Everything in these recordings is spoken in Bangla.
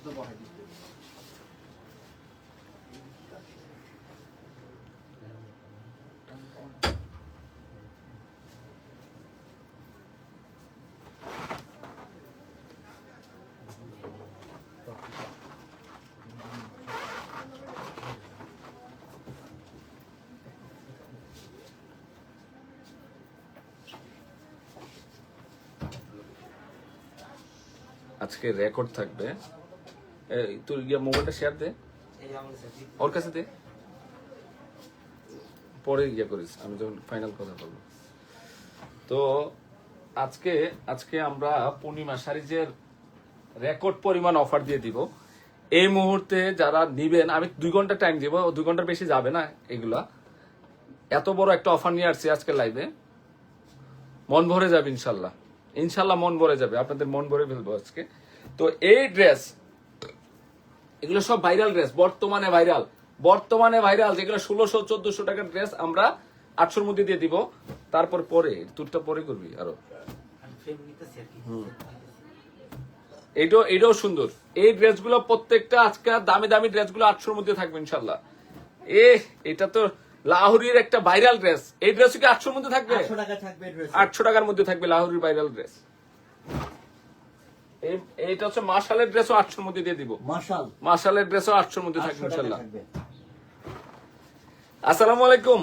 সাথে বহাই দিতে আজকে রেকর্ড থাকবে। এই, তোর গিয়ে মোবাইলটা শেয়ার দে। ওর কাছে দে। পরে ইয়ে করিস আমি যখন ফাইনাল কথা বলব। তো আজকে আজকে আমরা পূর্ণিমা সারিজের রেকর্ড পরিমাণ অফার দিয়ে দিব। এই মুহূর্তে যারা নিবেন আমি দুই ঘণ্টা টাইম দিব দুই ঘণ্টার বেশি যাবে না এগুলা। এত বড় একটা অফার নিয়ে আসছি আজকে লাইভে মন ভরে যাবে ইনশাল্লাহ। ইনশাল্লাহ মন ভরে যাবে আপনাদের মন ভরে ফেলব আজকে। তো এই ড্রেস এগুলো সব ভাইরাল ড্রেস বর্তমানে ভাইরাল বর্তমানে ভাইরাল যেগুলো ষোলোশো চোদ্দশো টাকার ড্রেস আমরা আটশোর মধ্যে দিয়ে দিব। তারপর পরে তুরটা পরে করবি আরও। এটাও এটাও সুন্দর। এই ড্রেসগুলো প্রত্যেকটা আজকে দামি দামি ড্রেসগুলো আটশোর মধ্যে থাকবে ইনশাল্লাহ। এ এটা তো লাহোরির একটা ভাইরাল ড্রেস এই ড্রেস কি আটশোর মধ্যে থাকবে? আটশো টাকা থাকবে ড্রেস আটশো টাকার মধ্যে থাকবে লাহোরির ভাইরাল ড্রেস এইটা হচ্ছে ড্রেসও মধ্যে দিয়ে দিব। ড্রেসও মধ্যে থাকবে আসসালামু আলাইকুম।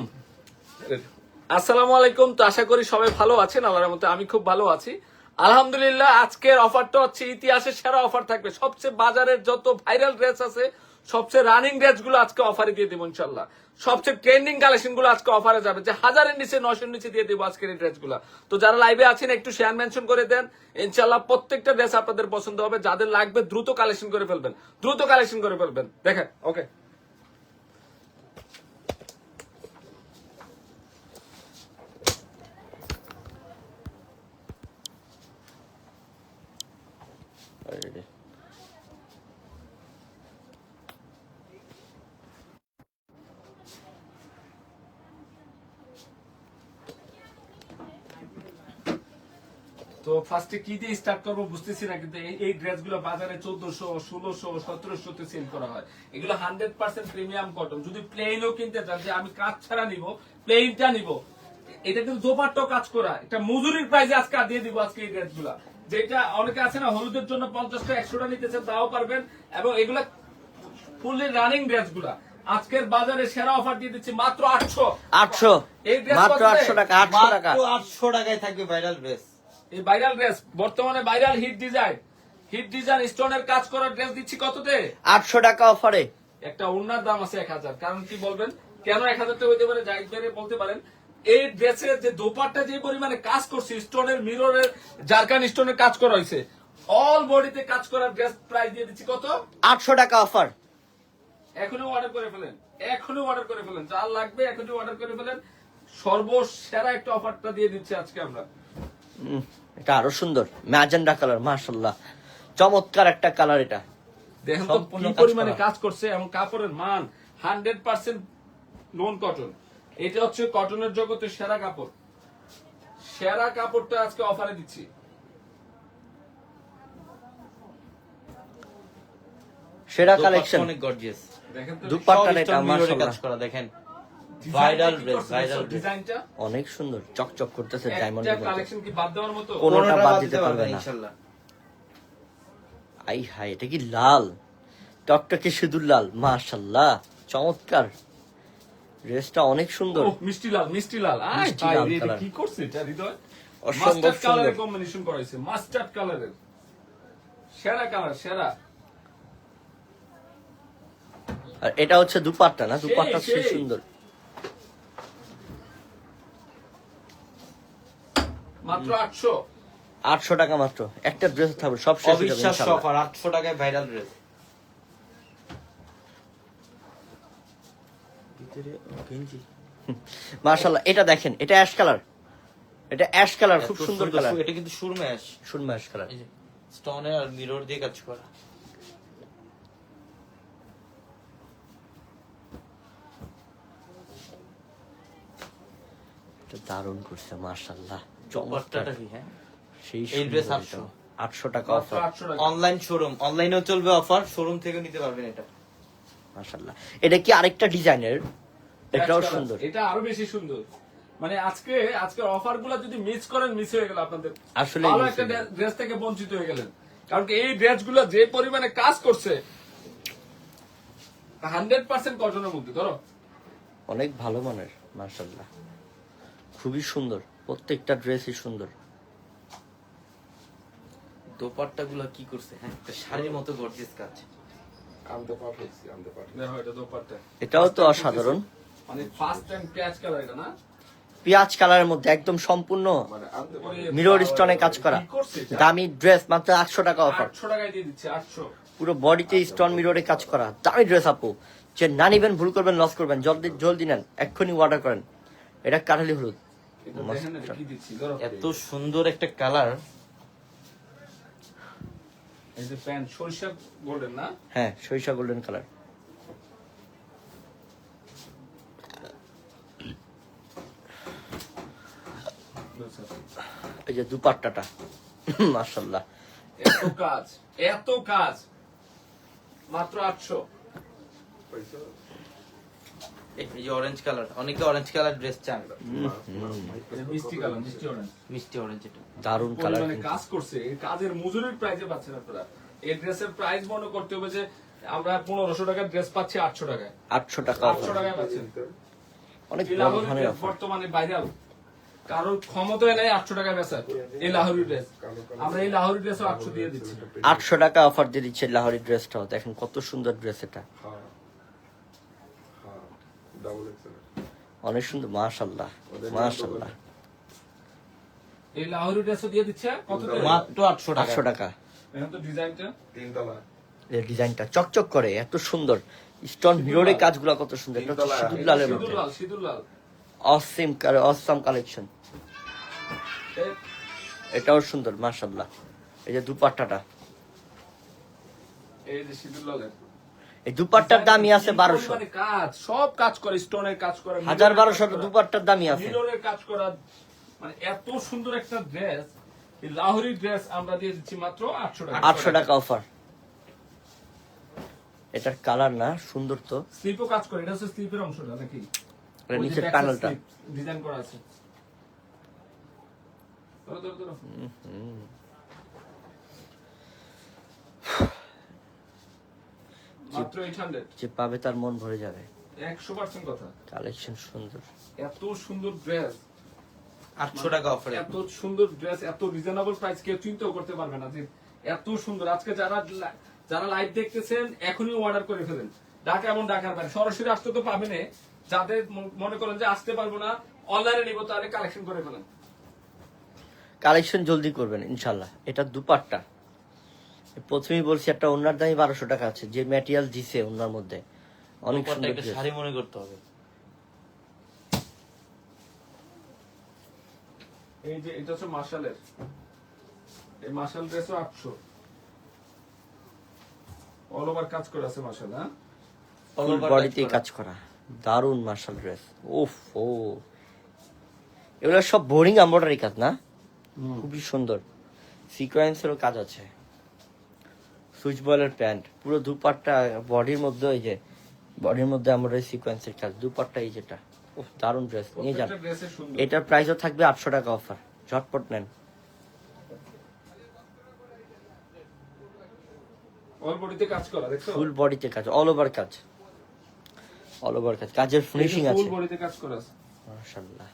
আসসালামু আলাইকুম তো আশা করি সবাই ভালো আছেন আল্লাহর মতো আমি খুব ভালো আছি। আলহামদুলিল্লাহ আজকের অফারটা হচ্ছে ইতিহাসের সেরা অফার থাকবে। সবচেয়ে বাজারের যত ভাইরাল ড্রেস আছে সবচেয়ে রানিং ড্রেসগুলো আজকে অফারে দিয়ে দেবো ইনশাল্লাহ সবচেয়ে ট্রেন্ডিং কালেকশনগুলো আজকে অফারে যাবে। যে হাজারের নিচে নশোর নিচে দিয়ে দেবো আজকের এই ড্রেসগুলা। তো যারা লাইভে আছেন, একটু শেয়ার মেনশন করে দেন। ইনশাল্লাহ প্রত্যেকটা ড্রেস আপনাদের পছন্দ হবে। যাদের লাগবে, দ্রুত কালেকশন করে ফেলবেন। দ্রুত কালেকশন করে ফেলবেন। দেখেন ওকে তো ফার্স্টে কি দিয়ে স্টার্ট করব বুঝতেছি না কিন্তু এই- এই ড্রেসগুলো বাজারে চোদ্দশো ষোলোশো সতেরোশো তে সেল করা হয়। এগুলো হান্ড্রেড পার্সেন্ট প্রিমিয়াম কটন যদি প্লেনও কিনতে চান যে আমি কাজ ছাড়া নিব প্লেনটা নিব এটা কিন্তু দোপাট্টাও কাজ করা। এটা মজুরির প্রাইসে আজকে দিয়ে দিব আজকে এই ড্রেসগুলা যেটা অনেকে আছে না হলুদের জন্য পঞ্চাশটা একশোটা নিতেছে তাও পারবেন। এবং এগুলা ফুললি রানিং ড্রেসগুলা আজকের বাজারে সেরা অফার দিয়ে দিচ্ছি মাত্র আটশো। আটশো। এই মাত্র আটশো? টাকা আটশো টাকা। আটশো টাকায় থাকবে ভাইরাল ড্রেস এই ভাইরাল ড্রেস বর্তমানে viral hit design hit design স্টোনের কাজ করা ড্রেস দিচ্ছি কততে? আটশো টাকা অফারে। একটা ওনার দাম আছে এক হাজার। কারণ কি বলবেন? কেন এক হাজার টাকা হইতে পারে? বেড়ে বলতে পারেন এই ড্রেসের যে দোপাট্টা যে পরিমাণে কাজ করছে স্টোনের মিররের জারকান স্টোনের কাজ করা হয়েছে অল বডিতে কাজ করা ড্রেস প্রাইস দিয়ে দিচ্ছি কত? আটশো টাকা অফার। এখনই অর্ডার করে ফেলেন এখনই অর্ডার করে ফেলেন। যা লাগবে এখনই অর্ডার করে ফেলেন। সর্বসেরা একটা অফারটা দিয়ে দিচ্ছি আজকে আমরা। এটা আরও সুন্দর। ম্যাজেন্ডা কালার মার্শাল্লাহ চমৎকার একটা কালার এটা। দেখেন তো কি পরিমাণে কাজ করছে এবং কাপড়ের মান হান্ড্রেড পার্সেন্ট নন কটন এটা হচ্ছে কটনের জগতের সেরা কাপড়। সেরা কাপড়টা আজকে অফারে দিচ্ছি। সেরা কালেকশন অনেক গর্জিয়াস দেখেন তো দুপাট্টাটা এটা মার্শাল্লাহ কাজ করা দেখেন। ভাইরাল ড্রেস ভাইরাল ডিজাইনটা অনেক সুন্দর চকচক করতেছে ডায়মন্ড একটা কালেকশন কি বাদ দেওয়ার মতো? কোন- কোনোটা বাদ দিতে পারবে না। ইনশাআল্লাহ আই হাই এটা কি লাল? টকটকে সিঁদুর লাল মার্শাল্লাহ চমৎকার। ড্রেসটা অনেক সুন্দর। মিষ্টি লাল মিষ্টি লাল। মিষ্টি ভাই, এটা কি করছে এটা হৃদয়? অসম্ভব কালারের কম্বিনেশন করাইছে মাস্টার্ড কালারের সেরা কালার সেরা। আর এটা হচ্ছে দুপাট্টা না? দুপাট্টা খুব সুন্দর। মাত্র আটশো। আটশো টাকা মাত্র। একটা ড্রেস থাকবে সব শেষ হয়ে যাবে অবিশ্বাস্য অফার আটশো টাকায় ভাইরাল ড্রেস মার্শাল্লাহ এটা দেখেন এটা অ্যাশ কালার এটা অ্যাশ কালার খুব সুন্দর কালার এটা কিন্তু সুরমা অ্যাশ কালার এই যে স্টোনের আর মিরর দিয়ে কাজ করা। এটা দারুণ করছে মার্শাল্লাহ চমৎকার। কি হ্যাঁ? সেই এই ড্রেস টাকা অফার অনলাইন শোরুম অনলাইনেও চলবে অফার শোরুম থেকে নিতে পারবেন এটা। কি আরেকটা ডিজাইনের এটাও সুন্দর। এটা আরও বেশি সুন্দর। মানে আজকে গুলা যদি মিস করেন মিস হয়ে গেল আপনাদের। আসলে ভালো একটা ড্রেস থেকে বঞ্চিত হয়ে গেলেন। কারণ কি এই ড্রেসগুলো যে পরিমাণে কাজ করছে হান্ড্রেড পার্সেন্ট কটনের মধ্যে ধরো। অনেক ভালো মানের মাশাল্লাহ খুবই সুন্দর। প্রত্যেকটা ড্রেসই সুন্দর। দোপাট্টা গুলো কি করছে হ্যাঁ? একটা শাড়ির মতো গর্জিয়াস কাজ। এটাও তো অসাধারণ। মানে ফার্স্ট টাইম ক্যাচ কালার এটা না? পেঁয়াজ কালারের মধ্যে একদম সম্পূর্ণ মানে মিরর স্টোনে কাজ করা। কি করছে এটা? দামি ড্রেস মাত্র আটশো টাকা অফার আটশো টাকায় দিয়ে দিচ্ছে আটশো। পুরো বডিতে স্টোন মিররে কাজ করা। দামি ড্রেস আপু। যে না নিবেন ভুল করবেন লস করবেন জলদি জলদি নেন। এক্ষুনি অর্ডার করেন। এটা কাঠালি হলুদ। এত সুন্দর একটা কালার এই যে প্যান্ট সরিষা গোল্ডেন না? হ্যাঁ সরিষা গোল্ডেন কালার এই যে দুপাট্টাটা মাশাল্লাহ এত কাজ এত কাজ। মাত্র আটশো। পয়সা এই যে অরেঞ্জ কালার অনেকে অরেঞ্জ কালার ড্রেস চান। মিষ্টি কালার মিষ্টি অরেঞ্জ মিষ্টি অরেঞ্জ এটা। দারুণ কালার পরিমাণে কাজ করছে এই কাজের মজুরির প্রাইজে পাচ্ছেন আপনারা এই ড্রেসের প্রাইস মনে করতে হবে যে আমরা পনেরোশো টাকার ড্রেস পাচ্ছি আটশো টাকায়। আটশো টাকা আটশো টাকায় পাচ্ছেন। অনেক ড্রেস। বর্তমানে ভাইরাল কারোর ক্ষমতায় নেই আটশো টাকায় বেচার এই লাহোরি ড্রেস আমরা এই লাহোরি ড্রেসও আটশো দিয়ে দিচ্ছি। আটশো টাকা অফার দিয়ে দিচ্ছে লাহোরি ড্রেসটাও দেখেন কত সুন্দর ড্রেস এটা হ্যাঁ হ্যাঁ ডাবল এক্সেল অনেক সুন্দর মাশাল্লাহ মাশাল্লাহ এই লাহোরি ড্রেসও দিয়ে দিচ্ছে? কত মাত্র আটশো টাকা। আটশো টাকা। এখন তো ডিজাইনটা? তিন এই ডিজাইনটা চকচক করে এত সুন্দর। স্টোন মিররে কাজগুলো কত সুন্দর এটা হচ্ছে সিঁদুর লালের মধ্যে। সিঁদুর লাল সিঁদুর লাল। অসিম অসাম কালেকশন এটাও সুন্দর মাশাল্লাহ এই যে দুপাট্টাটা। এই যে সিঁদুর লালের। এই দুপাট্টার দামই আছে বারোশো। কাজ সব কাজ করে স্টোনের কাজ করে হাজার বারোশো দুপাট্টার দামই আছে। মিররের কাজ করা মানে এত সুন্দর একটা ড্রেস এই লাহোরি ড্রেস আমরা দিয়ে দিচ্ছি মাত্র আটশো টাকা। আটশো টাকা অফার এটার কালার না সুন্দর তো। স্লিপও কাজ করে এটা হচ্ছে স্লিপের অংশটা নাকি? এটা নিচের প্যানেলটা ডিজাইন করা আছে। ধরো, ধরো, ধরো। মাত্র এইট হান্ড্রেড যে পাবে তার মন ভরে যাবে। একশো পার্সেন্ট কথা। কালেকশন সুন্দর। এত সুন্দর ড্রেস আটশো টাকা অফারে এত সুন্দর ড্রেস এত রিজনেবল প্রাইস কেউ চিন্তাও করতে পারবে না যে এত সুন্দর। আজকে যারা যারা লাইভ দেখতেছেন এখনই অর্ডার করে ফেলেন। ঢাকা এবং ঢাকার বাইরে। সরাসরি আসতে তো পাবেন যাদের মনে করেন যে আসতে পারব না অনলাইনে নিবো তাহলে কালেকশন করে ফেলেন। কালেকশন জলদি করবেন ইনশাল্লাহ। এটা দুপাট্টা। প্রথমেই বলছি একটা ওনার দামই বারোশো টাকা আছে যে ম্যাটেরিয়াল দিছে ওনার মধ্যে। অনেক সুন্দর একটা শাড়ি মনে করতে হবে। এই যে এটা হচ্ছে মার্শালের এই মার্শাল ড্রেসও আটশো। অল ওভার কাজ করে আছে মার্শাল হ্যাঁ? ফুল over বডিতে কাজ করা। দারুণ মার্শাল ড্রেস ওফ ও। এগুলো সব বোরিং এমব্রয়ডারি কাজ না? খুবই সুন্দর। সিকোয়েন্সেরও কাজ আছে। সুইচ বয়েলের প্যান্ট। পুরো দুপাট্টা বডির মধ্যে ওই যে বডির মধ্যে এমব্রয়ডারি সিকোয়েন্সের কাজ দুপাট্টা এই যেটা। উফ দারুণ ড্রেস নিয়ে যান। এটার প্রাইসও থাকবে আটশো টাকা অফার ঝটপট নেন। ফুল বডিতে কাজ অল ওভার কাজ অল ওভার কাজ। কাজের ফিনিশিং আছে। ফুল বডিতে কাজ করা আছে। মাশাল্লাহ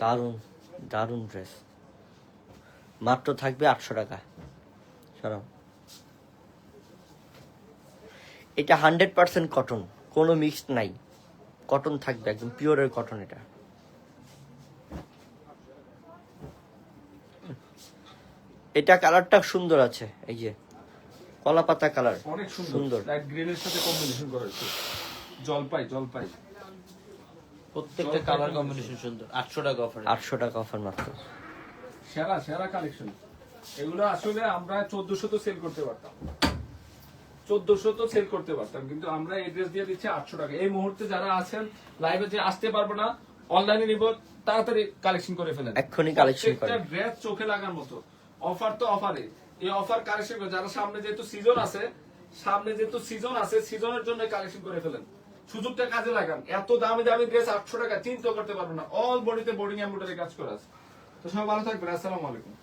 দারুণ দারুণ ড্রেস মাত্র থাকবে আটশো টাকা। সরাও। এটা হান্ড্রেড পার্সেন্ট কটন কোনো মিক্সড নাই। কটন থাকবে একদম পিওরের কটন এটা। এটা কালারটা সুন্দর আছে এই যে। কলা পাতা কালার অনেক সুন্দর। সুন্দর। গ্রিনের সাথে কম্বিনেশন করা হয়েছে। জলপাই জলপাই। প্রত্যেকটা কালার কম্বিনেশন সুন্দর। আটশো টাকা অফারে আটশো টাকা অফার মাত্র। সেরা সেরা কালেকশন এগুলো আসলে আমরা চোদ্দশো তো সেল করতে পারতাম। চোদ্দশো তো সেল করতে পারতাম কিন্তু আমরা এড্রেস দিয়ে দিচ্ছি আটশো টাকা। এই মুহূর্তে যারা আছেন লাইভে যে আসতে পারব না অনলাইনে নিব তাড়াতাড়ি কালেকশন করে ফেলেন। এক্ষুনি collection করেন। ড্রেস চোখে লাগার মতো। অফার তো অফারে এই অফার কালেকশন করে যারা সামনে যেহেতু সিজন আছে সামনে যেহেতু সিজন আছে সিজনের জন্য কালেকশন করে ফেলেন। সুযোগটা কাজে লাগান। এত দামি দামি ড্রেস আটশো টাকা চিন্তা করতে পারব না। অল বডিতে বোর্ডিং এম্বুটারি কাজ করা আছে। তো সবাই ভালো থাকবেন। আসসালামু আলাইকুম।